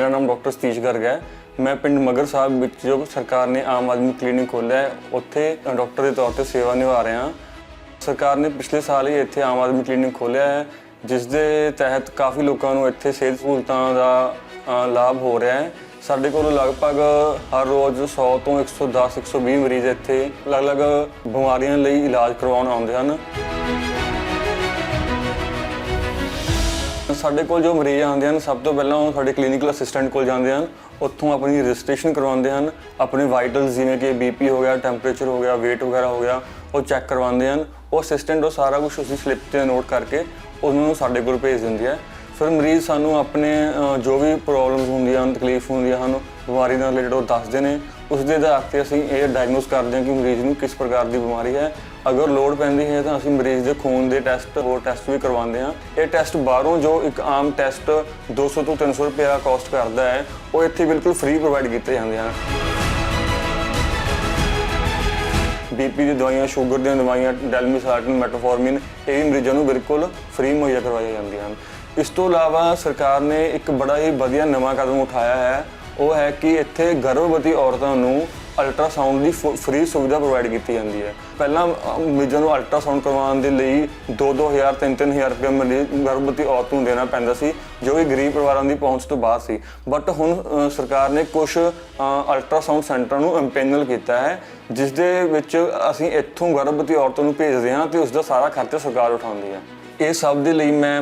ਮੇਰਾ ਨਾਮ ਡਾਕਟਰ ਸਤੀਸ਼ ਗਰਗ ਹੈ। ਮੈਂ ਪਿੰਡ ਮਗਰ ਸਾਹਿਬ ਵਿੱਚ ਜੋ ਸਰਕਾਰ ਨੇ ਆਮ ਆਦਮੀ ਕਲੀਨਿਕ ਖੋਲ੍ਹਿਆ ਹੈ, ਉੱਥੇ ਡਾਕਟਰ ਦੇ ਤੌਰ ਤੇ ਸੇਵਾ ਨਿਭਾ ਰਿਹਾ ਹਾਂ। ਸਰਕਾਰ ਨੇ ਪਿਛਲੇ ਸਾਲ ਹੀ ਇੱਥੇ ਆਮ ਆਦਮੀ ਕਲੀਨਿਕ ਖੋਲ੍ਹਿਆ ਹੈ, ਜਿਸ ਦੇ ਤਹਿਤ ਕਾਫੀ ਲੋਕਾਂ ਨੂੰ ਇੱਥੇ ਸਿਹਤ ਸਹੂਲਤਾਂ ਦਾ ਲਾਭ ਹੋ ਰਿਹਾ ਹੈ। ਸਾਡੇ ਕੋਲ ਲਗਭਗ ਹਰ ਰੋਜ਼ 100 ਤੋਂ 110 120 ਮਰੀਜ਼ ਇੱਥੇ ਅਲੱਗ-ਅਲੱਗ ਬਿਮਾਰੀਆਂ ਲਈ ਇਲਾਜ ਕਰਵਾਉਣ ਆਉਂਦੇ ਹਨ। ਸਾਡੇ ਕੋਲ ਜੋ ਮਰੀਜ਼ ਆਉਂਦੇ ਹਨ, ਸਭ ਤੋਂ ਪਹਿਲਾਂ ਉਹ ਸਾਡੇ ਕਲੀਨਿਕਲ ਅਸਿਸਟੈਂਟ ਕੋਲ ਜਾਂਦੇ ਹਨ। ਉੱਥੋਂ ਆਪਣੀ ਰਜਿਸਟ੍ਰੇਸ਼ਨ ਕਰਵਾਉਂਦੇ ਹਨ। ਆਪਣੇ ਵਾਈਟਲਸ ਜਿਵੇਂ ਕਿ ਬੀਪੀ ਹੋ ਗਿਆ ਟੈਂਪਰੇਚਰ ਹੋ ਗਿਆ, weight ਵਗੈਰਾ ਹੋ ਗਿਆ, ਉਹ ਚੈੱਕ ਕਰਵਾਉਂਦੇ ਹਨ। ਉਹ ਅਸਿਸਟੈਂਟ ਉਹ ਸਾਰਾ ਕੁਝ ਉਸੇ ਸਲਿੱਪ ਤੇ ਨੋਟ ਕਰਕੇ ਉਹਨਾਂ ਨੂੰ ਸਾਡੇ ਕੋਲ ਭੇਜ ਦਿੰਦੀ ਹੈ। ਫਿਰ ਮਰੀਜ਼ ਸਾਨੂੰ ਆਪਣੇ ਜੋ ਵੀ ਪ੍ਰੋਬਲਮਸ ਹੁੰਦੀਆਂ ਹਨ, ਤਕਲੀਫ ਹੁੰਦੀਆਂ ਹਨ, ਬਿਮਾਰੀ ਨਾਲ ਰਿਲੇਟਡ ਉਹ ਦੱਸਦੇ ਨੇ। ਉਸ ਦੇ ਆਧਾਰ ਤੇ ਅਸੀਂ ਇਹ ਡਾਇਗਨੋਸ ਕਰਦੇ ਹਾਂ ਕਿ ਮਰੀਜ਼ ਨੂੰ ਕਿਸ ਪ੍ਰਕਾਰ ਦੀ ਬਿਮਾਰੀ ਹੈ। ਅਗਰ ਲੋੜ ਪੈਂਦੀ ਹੈ ਤਾਂ ਅਸੀਂ ਮਰੀਜ਼ ਦੇ ਖੂਨ ਦੇ ਟੈਸਟ ਹੋਰ ਟੈਸਟ ਵੀ ਕਰਵਾਉਂਦੇ ਹਾਂ। ਇਹ ਟੈਸਟ ਬਾਹਰੋਂ ਜੋ ਇੱਕ ਆਮ ਟੈਸਟ 200 ਤੋਂ 300 ਰੁਪਏ ਕਾਸਟ ਕਰਦਾ ਹੈ, ਉਹ ਇੱਥੇ ਬਿਲਕੁਲ ਫ੍ਰੀ ਪ੍ਰੋਵਾਈਡ ਕੀਤੇ ਜਾਂਦੇ ਹਨ। ਬੀਪੀ ਦੀ ਦਵਾਈਆਂ ਸ਼ੂਗਰ ਦੀਆਂ ਦਵਾਈਆਂ ਡੈਲਮੀਸਾਰਟਨ ਮੈਟਫੋਰਮਿਨ ਇਹ ਵੀ ਮਰੀਜ਼ਾਂ ਨੂੰ ਬਿਲਕੁਲ ਫ੍ਰੀ ਮੁਹੱਈਆ ਕਰਵਾਈਆਂ ਜਾਂਦੀਆਂ ਹਨ। ਇਸ ਤੋਂ ਇਲਾਵਾ ਸਰਕਾਰ ਨੇ ਇੱਕ ਬੜਾ ਹੀ ਵਧੀਆ ਨਵਾਂ ਕਦਮ ਉਠਾਇਆ ਹੈ। ਉਹ ਹੈ ਕਿ ਇੱਥੇ ਗਰਭਵਤੀ ਔਰਤਾਂ ਨੂੰ ਅਲਟਰਾਸਾਊਂਡ ਦੀ ਫ੍ਰੀ ਸੁਵਿਧਾ ਪ੍ਰੋਵਾਈਡ ਕੀਤੀ ਜਾਂਦੀ ਹੈ। ਪਹਿਲਾਂ ਮਰੀਜ਼ਾਂ ਨੂੰ ਅਲਟਰਾਸਾਊਂਡ ਕਰਵਾਉਣ ਦੇ ਲਈ 2-2000 3-3000 ਰੁਪਏ ਮਰੀਜ਼ ਗਰਭਵਤੀ ਔਰਤ ਨੂੰ ਦੇਣਾ ਪੈਂਦਾ ਸੀ, ਜੋ ਕਿ ਗਰੀਬ ਪਰਿਵਾਰਾਂ ਦੀ ਪਹੁੰਚ ਤੋਂ ਬਾਹਰ ਸੀ। ਬਟ ਹੁਣ ਸਰਕਾਰ ਨੇ ਕੁਝ ਅਲਟਰਾਸਾਊਂਡ ਸੈਂਟਰਾਂ ਨੂੰ ਇੰਪੈਨਲ ਕੀਤਾ ਹੈ, ਜਿਸ ਦੇ ਵਿੱਚ ਅਸੀਂ ਇੱਥੋਂ ਗਰਭਵਤੀ ਔਰਤ ਨੂੰ ਭੇਜਦੇ ਹਾਂ ਤੇ ਉਸ ਦਾ ਸਾਰਾ ਖਰਚਾ ਸਰਕਾਰ ਉਠਾਉਂਦੀ ਹੈ। ਇਹ ਸਭ ਦੇ ਲਈ ਮੈਂ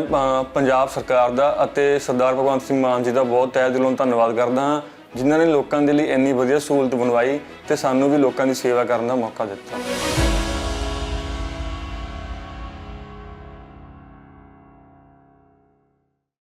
ਪੰਜਾਬ ਸਰਕਾਰ ਦਾ ਅਤੇ ਸਰਦਾਰ ਭਗਵੰਤ ਸਿੰਘ ਮਾਨ ਜੀ ਦਾ ਬਹੁਤ ਤਹਿ ਦਿਲੋਂ ਧੰਨਵਾਦ ਕਰਦਾ ਹਾਂ। ਜਿਨ੍ਹਾਂ ਨੇ ਲੋਕਾਂ ਦੇ ਲਈ ਇੰਨੀ ਵਧੀਆ ਸਹੂਲਤ ਬਣਵਾਈ ਤੇ ਸਾਨੂੰ ਵੀ ਲੋਕਾਂ ਦੀ ਸੇਵਾ ਕਰਨ ਦਾ ਮੌਕਾ ਦਿੱਤਾ।